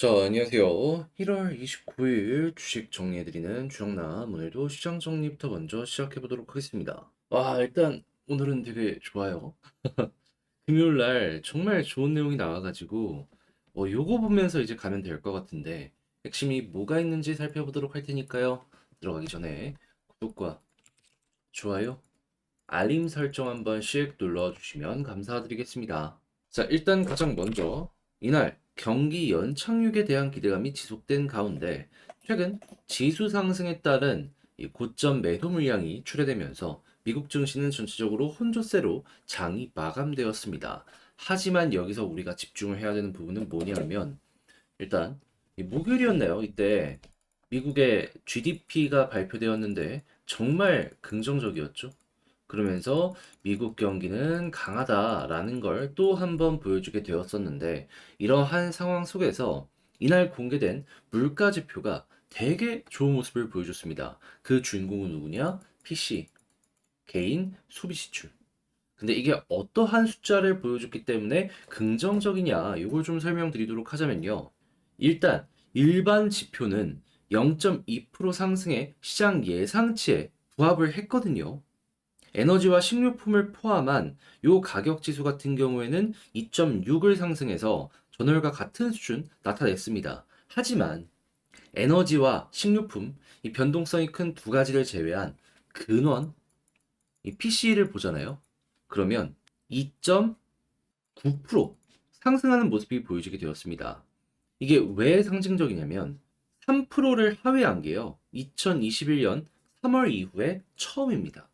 자, 안녕하세요. 1월 29일 주식 정리해드리는 주영남. 오늘도 시장 정리부터 먼저 시작해보도록 하겠습니다. 와, 일단 오늘은 되게 좋아요. 금요일 날 정말 좋은 내용이 나와가지고, 뭐 요거 보면서 이제 가면 될 것 같은데, 핵심이 뭐가 있는지 살펴보도록 할 테니까요. 들어가기 전에 구독과 좋아요, 알림 설정 한 번씩 눌러주시면 감사드리겠습니다. 자, 일단 가장 먼저, 이날 경기 연착륙에 대한 기대감이 지속된 가운데 최근 지수 상승에 따른 이 고점 매도 물량이 출회되면서 미국 증시는 전체적으로 혼조세로 장이 마감되었습니다. 하지만 여기서 우리가 집중을 해야 되는 부분은 뭐냐면 일단 이 목요일이었나요? 이때 미국의 GDP가 발표되었는데 정말 긍정적이었죠. 그러면서 미국 경기는 강하다라는 걸 또 한 번 보여주게 되었었는데 이러한 상황 속에서 이날 공개된 물가 지표가 되게 좋은 모습을 보여줬습니다. 그 주인공은 누구냐? PC, 개인 소비 지출. 근데 이게 어떠한 숫자를 보여줬기 때문에 긍정적이냐? 이걸 좀 설명드리도록 하자면요. 일단 일반 지표는 0.2% 상승의 시장 예상치에 부합을 했거든요. 에너지와 식료품을 포함한 요 가격 지수 같은 경우에는 2.6을 상승해서 전월과 같은 수준 나타냈습니다. 하지만 에너지와 식료품 이 변동성이 큰 두 가지를 제외한 근원 이 PC를 보잖아요. 그러면 2.9% 상승하는 모습이 보여지게 되었습니다. 이게 왜 상징적이냐면 3%를 하회한 게요. 2021년 3월 이후에 처음입니다.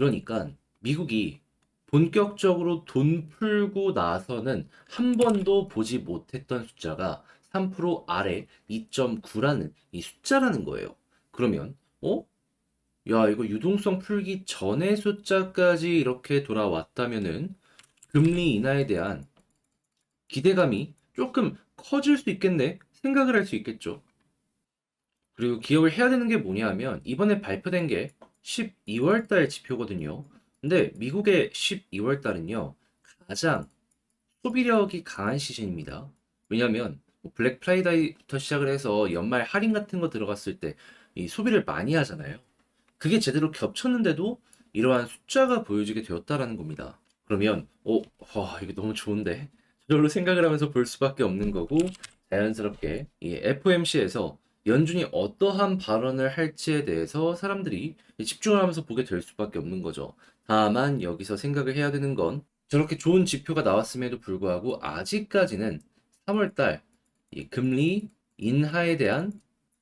그러니까 미국이 본격적으로 돈 풀고 나서는 한 번도 보지 못했던 숫자가 3% 아래 2.9라는 이 숫자라는 거예요. 그러면 어? 야, 이거 유동성 풀기 전의 숫자까지 이렇게 돌아왔다면은 금리 인하에 대한 기대감이 조금 커질 수 있겠네 생각을 할 수 있겠죠. 그리고 기억을 해야 되는 게 뭐냐 하면 이번에 발표된 게 12월 달 지표거든요. 근데 미국의 12월 달은요, 가장 소비력이 강한 시즌입니다. 왜냐면 뭐 블랙 프라이데이부터 시작을 해서 연말 할인 같은 거 들어갔을 때 이 소비를 많이 하잖아요. 그게 제대로 겹쳤는데도 이러한 숫자가 보여지게 되었다라는 겁니다. 그러면 어, 와, 이게 너무 좋은데 저절로 생각을 하면서 볼 수밖에 없는 거고 자연스럽게 이 FOMC에서 연준이 어떠한 발언을 할지에 대해서 사람들이 집중을 하면서 보게 될 수밖에 없는 거죠. 다만 여기서 생각을 해야 되는 건 저렇게 좋은 지표가 나왔음에도 불구하고 아직까지는 3월달 이 금리 인하에 대한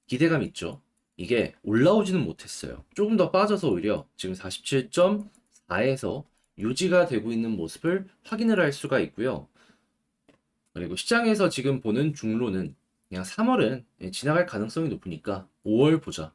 기대감 있죠. 이게 올라오지는 못했어요. 조금 더 빠져서 오히려 지금 47.4에서 유지가 되고 있는 모습을 확인을 할 수가 있고요. 그리고 시장에서 지금 보는 중로는 그냥 3월은 지나갈 가능성이 높으니까 5월 보자.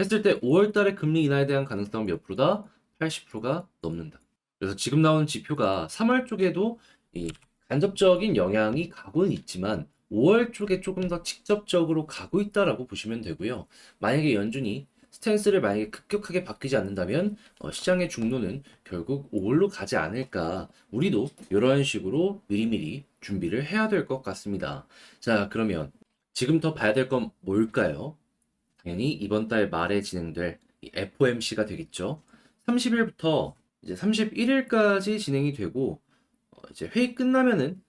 했을 때 5월 달에 금리 인하에 대한 가능성 몇 프로다? 80%가 넘는다. 그래서 지금 나오는 지표가 3월 쪽에도 이 간접적인 영향이 가고는 있지만 5월 쪽에 조금 더 직접적으로 가고 있다라고 보시면 되고요. 만약에 연준이 스탠스를 만약에 급격하게 바뀌지 않는다면 어, 시장의 중로는 결국 5월로 가지 않을까. 우리도 이런 식으로 미리미리 준비를 해야 될 것 같습니다. 자, 그러면 지금 더 봐야 될 건 뭘까요? 당연히 이번 달 말에 진행될 이 FOMC가 되겠죠. 30일부터 이제 31일까지 진행이 되고 어, 이제 회의 끝나면은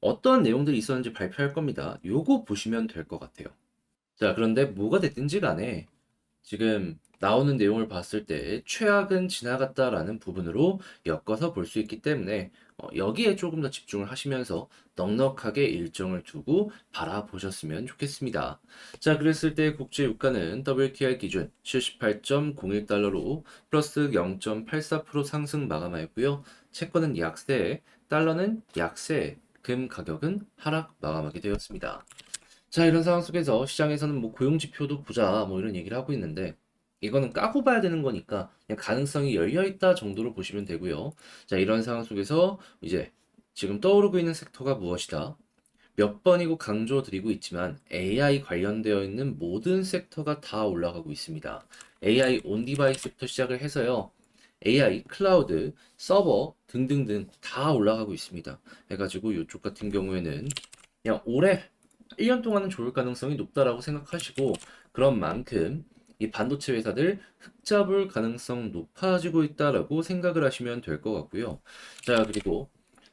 어떤 내용들이 있었는지 발표할 겁니다. 요거 보시면 될 것 같아요. 자, 그런데 뭐가 됐든지 간에 지금 나오는 내용을 봤을 때 최악은 지나갔다라는 부분으로 엮어서 볼 수 있기 때문에 어, 여기에 조금 더 집중을 하시면서 넉넉하게 일정을 두고 바라보셨으면 좋겠습니다. 자, 그랬을 때 국제 유가는 WTI 기준 78.01달러로 플러스 0.84% 상승 마감하였고요. 채권은 약세, 달러는 약세, 금 가격은 하락 마감하게 되었습니다. 자, 이런 상황 속에서 시장에서는 뭐 고용 지표도 보자 뭐 이런 얘기를 하고 있는데 이거는 까고 봐야 되는 거니까 그냥 가능성이 열려 있다 정도로 보시면 되고요. 자, 이런 상황 속에서 이제 지금 떠오르고 있는 섹터가 무엇이다? 몇 번이고 강조드리고 있지만 AI 관련되어 있는 모든 섹터가 다 올라가고 있습니다. AI 온 디바이스부터 시작을 해서요. AI, 클라우드, 서버 등등등 다 올라가고 있습니다. 해가지고 이쪽 같은 경우에는 그냥 올해 1년 동안은 좋을 가능성이 높다라고 생각하시고 그런 만큼 이 반도체 회사들 흑자볼 가능성 높아지고 있다라고 생각을 하시면 될 것 같고요. 자, 그리고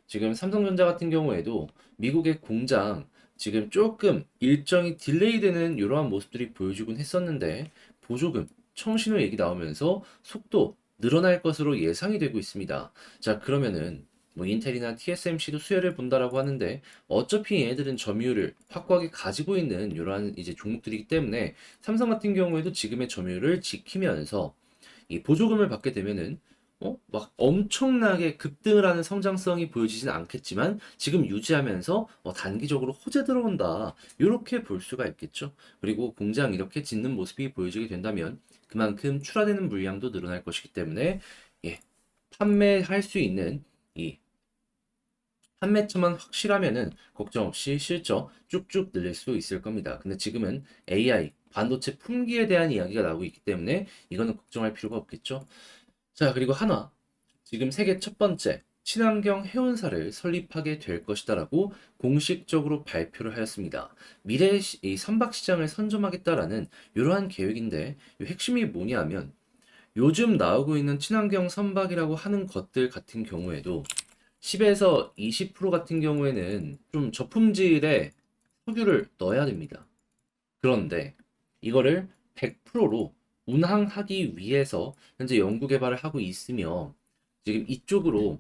지금 삼성전자 같은 경우에도 미국의 공장 지금 조금 일정이 딜레이 되는 이러한 모습들이 보여주곤 했었는데 보조금, 청신호 얘기 나오면서 속도 늘어날 것으로 예상이 되고 있습니다. 자, 그러면은 뭐 인텔이나 TSMC도 수혜를 본다라고 하는데 어차피 얘네들은 점유율을 확고하게 가지고 있는 이러한 이제 종목들이기 때문에 삼성 같은 경우에도 지금의 점유율을 지키면서 이 보조금을 받게 되면은 어? 막 엄청나게 급등을 하는 성장성이 보여지진 않겠지만 지금 유지하면서 어, 단기적으로 호재 들어온다. 이렇게 볼 수가 있겠죠. 그리고 공장 이렇게 짓는 모습이 보여지게 된다면 그만큼 출하되는 물량도 늘어날 것이기 때문에 예, 판매할 수 있는 이 판매처만 확실하면은 걱정 없이 실적 쭉쭉 늘릴 수 있을 겁니다. 근데 지금은 AI, 반도체 품귀에 대한 이야기가 나오고 있기 때문에 이거는 걱정할 필요가 없겠죠. 자, 그리고 한화. 지금 세계 첫 번째 친환경 해운사를 설립하게 될 것이다라고 공식적으로 발표를 하였습니다. 미래의 시- 이 선박 시장을 선점하겠다라는 이러한 계획인데 이 핵심이 뭐냐 하면 요즘 나오고 있는 친환경 선박이라고 하는 것들 같은 경우에도 10에서 20% 같은 경우에는 좀 저품질의 석유를 넣어야 됩니다. 그런데 이거를 100%로 운항하기 위해서 현재 연구 개발을 하고 있으며 지금 이쪽으로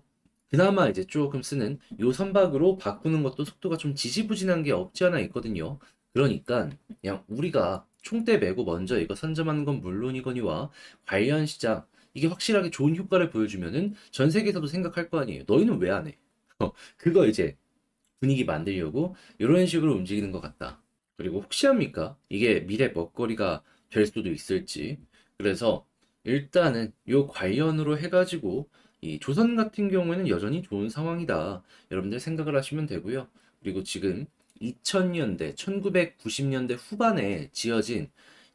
그나마 이제 조금 쓰는 요 선박으로 바꾸는 것도 속도가 좀 지지부진한 게 없지 않아 있거든요. 그러니까 그냥 우리가 총대 메고 먼저 이거 선점하는 건 물론이거니와 관련 시장 이게 확실하게 좋은 효과를 보여주면은 전 세계에서도 생각할 거 아니에요. 너희는 왜 안 해? 어, 그거 이제 분위기 만들려고 이런 식으로 움직이는 것 같다. 그리고 혹시 합니까? 이게 미래 먹거리가 될 수도 있을지. 그래서 일단은 요 관련으로 해가지고 이 조선 같은 경우에는 여전히 좋은 상황이다. 여러분들 생각을 하시면 되고요. 그리고 지금 2000년대, 1990년대 후반에 지어진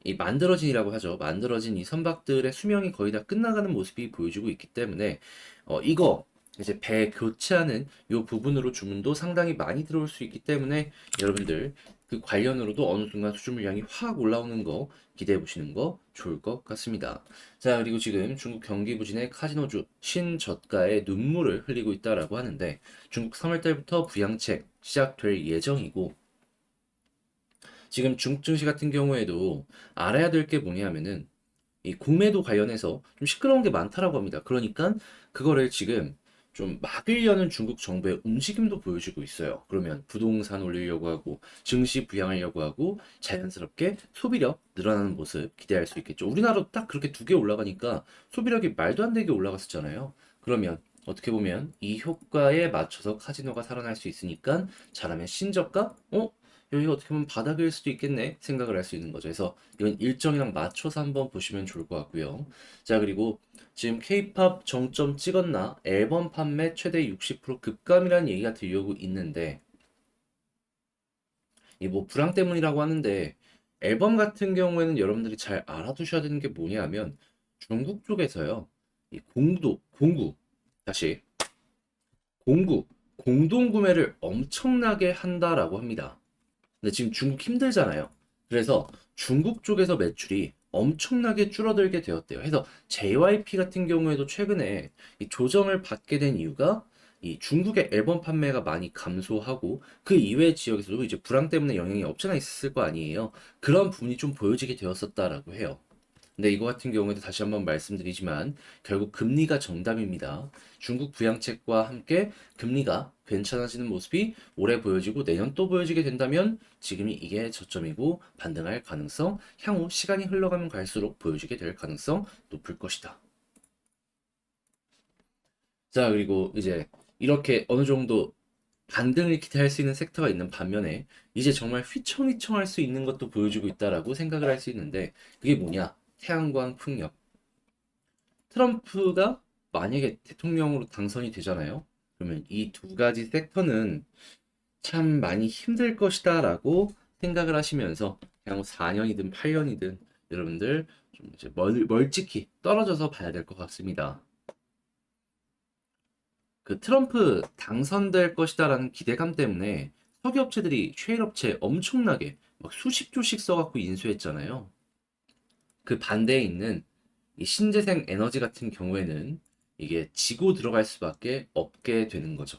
이 만들어진이라고 하죠. 만들어진 이 선박들의 수명이 거의 다 끝나가는 모습이 보여주고 있기 때문에 어, 이거 이제 배 교체하는 요 부분으로 주문도 상당히 많이 들어올 수 있기 때문에 여러분들 그 관련으로도 어느 순간 수주 물량이 확 올라오는 거 기대해 보시는 거 좋을 것 같습니다. 자, 그리고 지금 중국 경기 부진의 카지노주 신저가의 눈물을 흘리고 있다라고 하는데 중국 3월 달부터 부양책 시작될 예정이고 지금 중국 증시 같은 경우에도 알아야 될 게 뭐냐면은 이 공매도 관련해서 좀 시끄러운 게 많다라고 합니다. 그러니까 그거를 지금 좀 막으려는 중국 정부의 움직임도 보여주고 있어요. 그러면 부동산 올리려고 하고 증시 부양하려고 하고 자연스럽게 소비력 늘어나는 모습 기대할 수 있겠죠. 우리나라도 딱 그렇게 두 개 올라가니까 소비력이 말도 안 되게 올라갔었잖아요. 그러면 어떻게 보면 이 효과에 맞춰서 카지노가 살아날 수 있으니까 잘하면 신저가? 어? 여기가 어떻게 보면 바닥일 수도 있겠네 생각을 할 수 있는 거죠. 그래서 이건 일정이랑 맞춰서 한번 보시면 좋을 것 같고요. 자, 그리고 지금 K-팝 정점 찍었나 앨범 판매 최대 60% 급감이라는 얘기가 들려오고 있는데 이 뭐 불황 때문이라고 하는데 앨범 같은 경우에는 여러분들이 잘 알아두셔야 되는 게 뭐냐면 중국 쪽에서요. 이 공도 공구 다시 공구 공동 구매를 엄청나게 한다라고 합니다. 근데 지금 중국 힘들잖아요. 그래서 중국 쪽에서 매출이 엄청나게 줄어들게 되었대요. 그래서 JYP 같은 경우에도 최근에 이 조정을 받게 된 이유가 이 중국의 앨범 판매가 많이 감소하고 그 이외의 지역에서도 이제 불황 때문에 영향이 없잖아 있었을 거 아니에요. 그런 부분이 좀 보여지게 되었었다라고 해요. 근데 이거 같은 경우에도 다시 한번 말씀드리지만 결국 금리가 정답입니다. 중국 부양책과 함께 금리가 괜찮아지는 모습이 올해 보여지고 내년 또 보여지게 된다면 지금이 이게 저점이고 반등할 가능성, 향후 시간이 흘러가면 갈수록 보여지게 될 가능성 높을 것이다. 자, 그리고 이제 이렇게 어느 정도 반등을 기대할 수 있는 섹터가 있는 반면에 이제 정말 휘청휘청할 수 있는 것도 보여주고 있다라고 생각을 할 수 있는데 그게 뭐냐? 태양광 풍력. 트럼프가 만약에 대통령으로 당선이 되잖아요. 그러면 이 두 가지 섹터는 참 많이 힘들 것이다 라고 생각을 하시면서 그냥 4년이든 8년이든 여러분들 좀 이제 멀, 멀찍이 떨어져서 봐야 될 것 같습니다. 그 트럼프 당선될 것이다라는 기대감 때문에 석유업체들이 쉐일업체 엄청나게 막 수십 조씩 써갖고 인수했잖아요. 그 반대에 있는 이 신재생 에너지 같은 경우에는 이게 지고 들어갈 수밖에 없게 되는 거죠.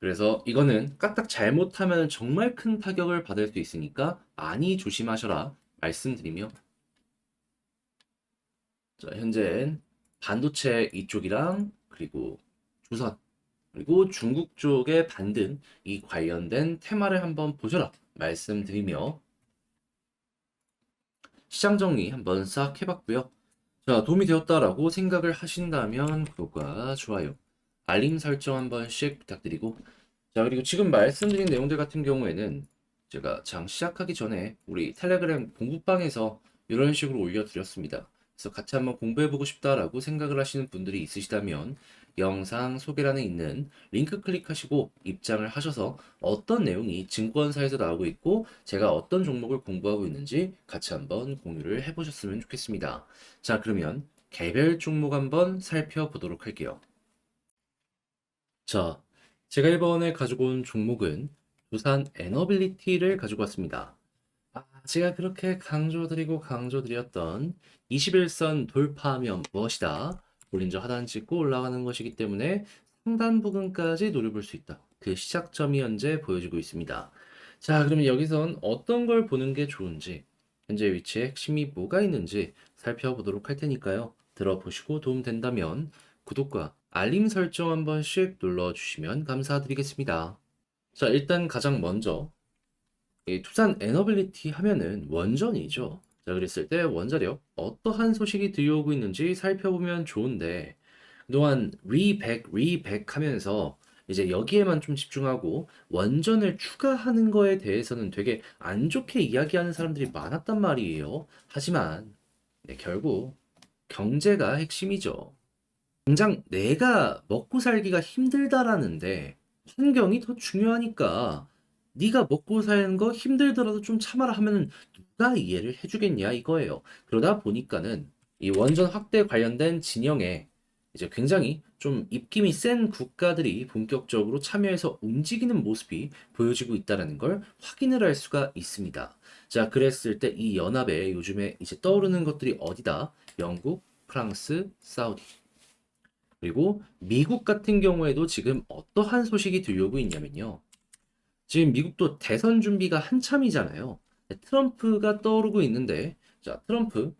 그래서 이거는 까딱 잘못하면 정말 큰 타격을 받을 수 있으니까 많이 조심하셔라 말씀드리며 자, 현재 반도체 이쪽이랑 그리고 조선 그리고 중국 쪽의 반등 이 관련된 테마를 한번 보셔라 말씀드리며 시장 정리 한번 싹 해봤고요. 자, 도움이 되었다라고 생각을 하신다면 구독과 좋아요, 알림 설정 한 번씩 부탁드리고 자, 그리고 지금 말씀드린 내용들 같은 경우에는 제가 장 시작하기 전에 우리 텔레그램 공부방에서 이런 식으로 올려드렸습니다. 그래서 같이 한번 공부해보고 싶다라고 생각을 하시는 분들이 있으시다면 영상 소개란에 있는 링크 클릭하시고 입장을 하셔서 어떤 내용이 증권사에서 나오고 있고 제가 어떤 종목을 공부하고 있는지 같이 한번 공유를 해보셨으면 좋겠습니다. 자, 그러면 개별 종목 한번 살펴보도록 할게요. 자, 제가 이번에 가지고 온 종목은 두산 에너빌리티를 가지고 왔습니다. 아, 제가 그렇게 강조드리고 강조드렸던 21선 돌파하면 무엇이다? 볼린저 하단 찍고 올라가는 것이기 때문에 상단 부근까지 노려볼 수 있다. 그 시작점이 현재 보여지고 있습니다. 자, 그러면 여기선 어떤 걸 보는 게 좋은지, 현재 위치에 핵심이 뭐가 있는지 살펴보도록 할 테니까요. 들어보시고 도움된다면 구독과 알림 설정 한 번씩 눌러주시면 감사드리겠습니다. 자, 일단 가장 먼저 이 투산 에너빌리티 하면은 원전이죠. 자, 그랬을 때 원자력 어떠한 소식이 들려오고 있는지 살펴보면 좋은데 그동안 리백 하면서 이제 여기에만 좀 집중하고 원전을 추가하는 거에 대해서는 되게 안 좋게 이야기하는 사람들이 많았단 말이에요. 하지만 네, 결국 경제가 핵심이죠. 당장 내가 먹고 살기가 힘들다라는데 환경이 더 중요하니까 네가 먹고 사는 거 힘들더라도 좀 참아라 하면은 누가 이해를 해주겠냐 이거예요. 그러다 보니까는 이 원전 확대 관련된 진영에 이제 굉장히 좀 입김이 센 국가들이 본격적으로 참여해서 움직이는 모습이 보여지고 있다는 걸 확인을 할 수가 있습니다. 자, 그랬을 때 이 연합에 요즘에 이제 떠오르는 것들이 어디다? 영국, 프랑스, 사우디. 그리고 미국 같은 경우에도 지금 어떠한 소식이 들려오고 있냐면요. 지금 미국도 대선 준비가 한참이잖아요. 트럼프가 떠오르고 있는데, 자, 트럼프,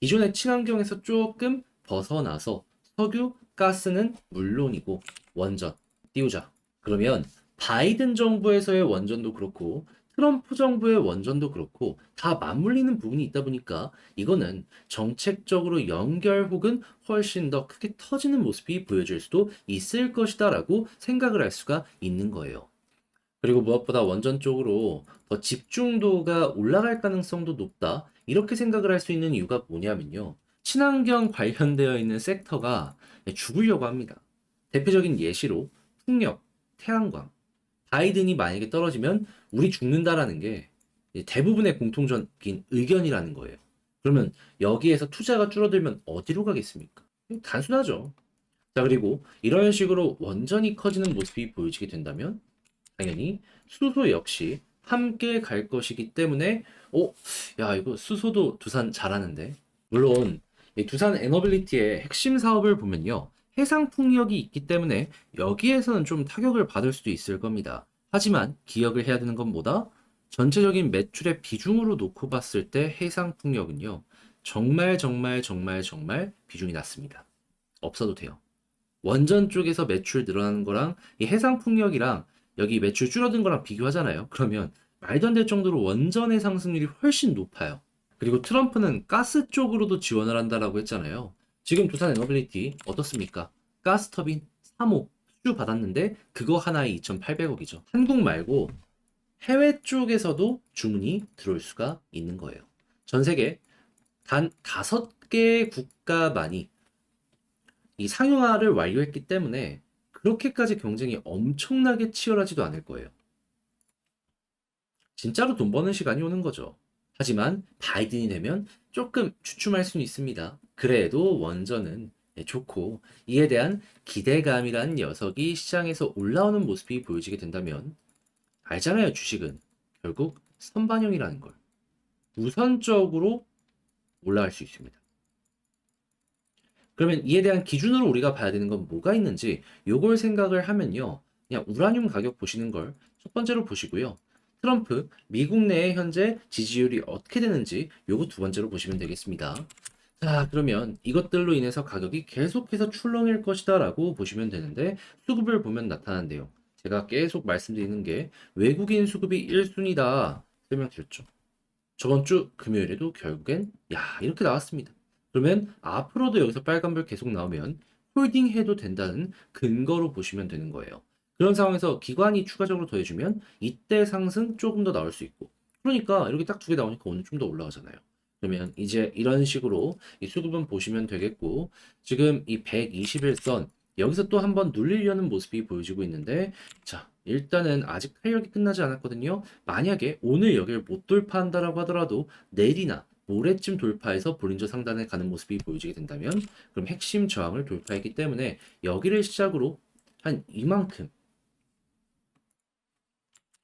기존의 친환경에서 조금 벗어나서 석유, 가스는 물론이고 원전 띄우자. 그러면 바이든 정부에서의 원전도 그렇고 트럼프 정부의 원전도 그렇고 다 맞물리는 부분이 있다 보니까 이거는 정책적으로 연결 혹은 훨씬 더 크게 터지는 모습이 보여질 수도 있을 것이다라고 생각을 할 수가 있는 거예요. 그리고 무엇보다 원전 쪽으로 더 집중도가 올라갈 가능성도 높다. 이렇게 생각을 할 수 있는 이유가 뭐냐면요. 친환경 관련되어 있는 섹터가 죽으려고 합니다. 대표적인 예시로 풍력, 태양광. 바이든이 만약에 떨어지면 우리 죽는다라는 게 대부분의 공통적인 의견이라는 거예요. 그러면 여기에서 투자가 줄어들면 어디로 가겠습니까? 단순하죠. 자, 그리고 이런 식으로 원전이 커지는 모습이 보여지게 된다면 당연히 수소 역시 함께 갈 것이기 때문에 어, 야, 이거 수소도 두산 잘하는데. 물론 이 두산 에너빌리티의 핵심 사업을 보면요. 해상 풍력이 있기 때문에 여기에서는 좀 타격을 받을 수도 있을 겁니다. 하지만 기억을 해야 되는 건 뭐다? 전체적인 매출의 비중으로 놓고 봤을 때 해상 풍력은요. 정말 정말 정말 정말 비중이 낮습니다. 없어도 돼요. 원전 쪽에서 매출 늘어나는 거랑 이 해상 풍력이랑 여기 매출 줄어든 거랑 비교하잖아요. 그러면 말도 안 될 정도로 원전의 상승률이 훨씬 높아요. 그리고 트럼프는 가스 쪽으로도 지원을 한다라고 했잖아요. 지금 두산 에너빌리티 어떻습니까? 가스 터빈 3호 수주 받았는데 그거 하나에 2,800억이죠. 한국 말고 해외 쪽에서도 주문이 들어올 수가 있는 거예요. 전 세계 단 다섯 개 국가만이 이 상용화를 완료했기 때문에 그렇게까지 경쟁이 엄청나게 치열하지도 않을 거예요. 진짜로 돈 버는 시간이 오는 거죠. 하지만 바이든이 되면 조금 주춤할 수는 있습니다. 그래도 원전은 좋고 이에 대한 기대감이라는 녀석이 시장에서 올라오는 모습이 보여지게 된다면 알잖아요, 주식은. 결국 선반영이라는 걸. 우선적으로 올라갈 수 있습니다. 그러면 이에 대한 기준으로 우리가 봐야 되는 건 뭐가 있는지 요걸 생각을 하면요. 그냥 우라늄 가격 보시는 걸 첫 번째로 보시고요. 트럼프 미국 내에 현재 지지율이 어떻게 되는지 요거 두 번째로 보시면 되겠습니다. 자, 그러면 이것들로 인해서 가격이 계속해서 출렁일 것이다 라고 보시면 되는데 수급을 보면 나타난대요. 제가 계속 말씀드리는 게 외국인 수급이 1순위다 설명드렸죠. 저번 주 금요일에도 결국엔 야 이렇게 나왔습니다. 그러면 앞으로도 여기서 빨간불 계속 나오면 홀딩 해도 된다는 근거로 보시면 되는 거예요. 그런 상황에서 기관이 추가적으로 더해주면 이때 상승 조금 더 나올 수 있고 그러니까 이렇게 딱 두 개 나오니까 오늘 좀 더 올라가잖아요. 그러면 이제 이런 식으로 이 수급은 보시면 되겠고 지금 이 121선 여기서 또 한번 눌리려는 모습이 보여지고 있는데 자 일단은 아직 탄력이 끝나지 않았거든요. 만약에 오늘 여기를 못 돌파한다라고 하더라도 내일이나 모레쯤 돌파해서 볼린저 상단에 가는 모습이 보여지게 된다면 그럼 핵심 저항을 돌파했기 때문에 여기를 시작으로 한 이만큼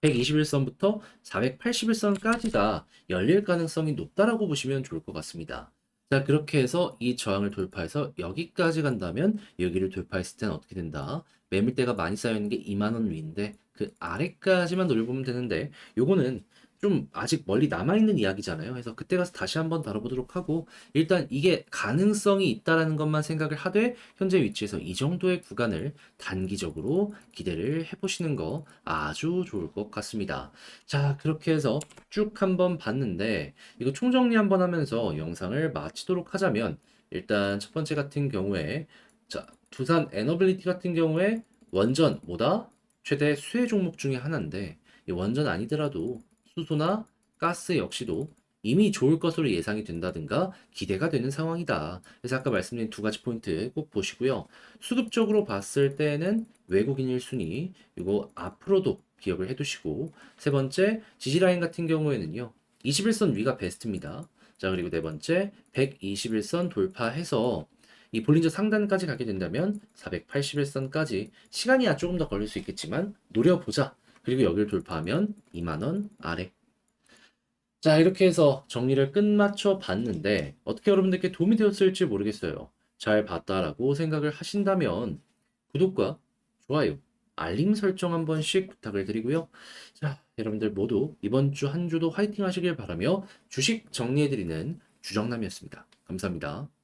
121선부터 481선까지가 열릴 가능성이 높다라고 보시면 좋을 것 같습니다. 자, 그렇게 해서 이 저항을 돌파해서 여기까지 간다면 여기를 돌파했을 때는 어떻게 된다? 매물대가 많이 쌓여있는 게 2만원 위인데 그 아래까지만 노려보면 되는데 요거는 좀 아직 멀리 남아있는 이야기잖아요. 그래서 그때 가서 다시 한번 다뤄보도록 하고 일단 이게 가능성이 있다라는 것만 생각을 하되 현재 위치에서 이 정도의 구간을 단기적으로 기대를 해보시는 거 아주 좋을 것 같습니다. 자, 그렇게 해서 쭉 한번 봤는데 이거 총정리 한번 하면서 영상을 마치도록 하자면 일단 첫 번째 같은 경우에 자, 두산 에너빌리티 같은 경우에 원전 뭐다? 최대 수혜 종목 중에 하나인데 이 원전 아니더라도 수소나 가스 역시도 이미 좋을 것으로 예상이 된다든가 기대가 되는 상황이다. 그래서 아까 말씀드린 두 가지 포인트 꼭 보시고요. 수급적으로 봤을 때는 외국인 1순위, 이거 앞으로도 기억을 해두시고 세 번째 지지라인 같은 경우에는요. 21선 위가 베스트입니다. 자 그리고 네 번째 121선 돌파해서 이 볼린저 상단까지 가게 된다면 481선까지 시간이야 조금 더 걸릴 수 있겠지만 노려보자. 그리고 여기를 돌파하면 2만원 아래. 자, 이렇게 해서 정리를 끝마쳐 봤는데 어떻게 여러분들께 도움이 되었을지 모르겠어요. 잘 봤다라고 생각을 하신다면 구독과 좋아요, 알림 설정 한 번씩 부탁을 드리고요. 자, 여러분들 모두 이번 주 한 주도 화이팅 하시길 바라며 주식 정리해드리는 주정남이었습니다. 감사합니다.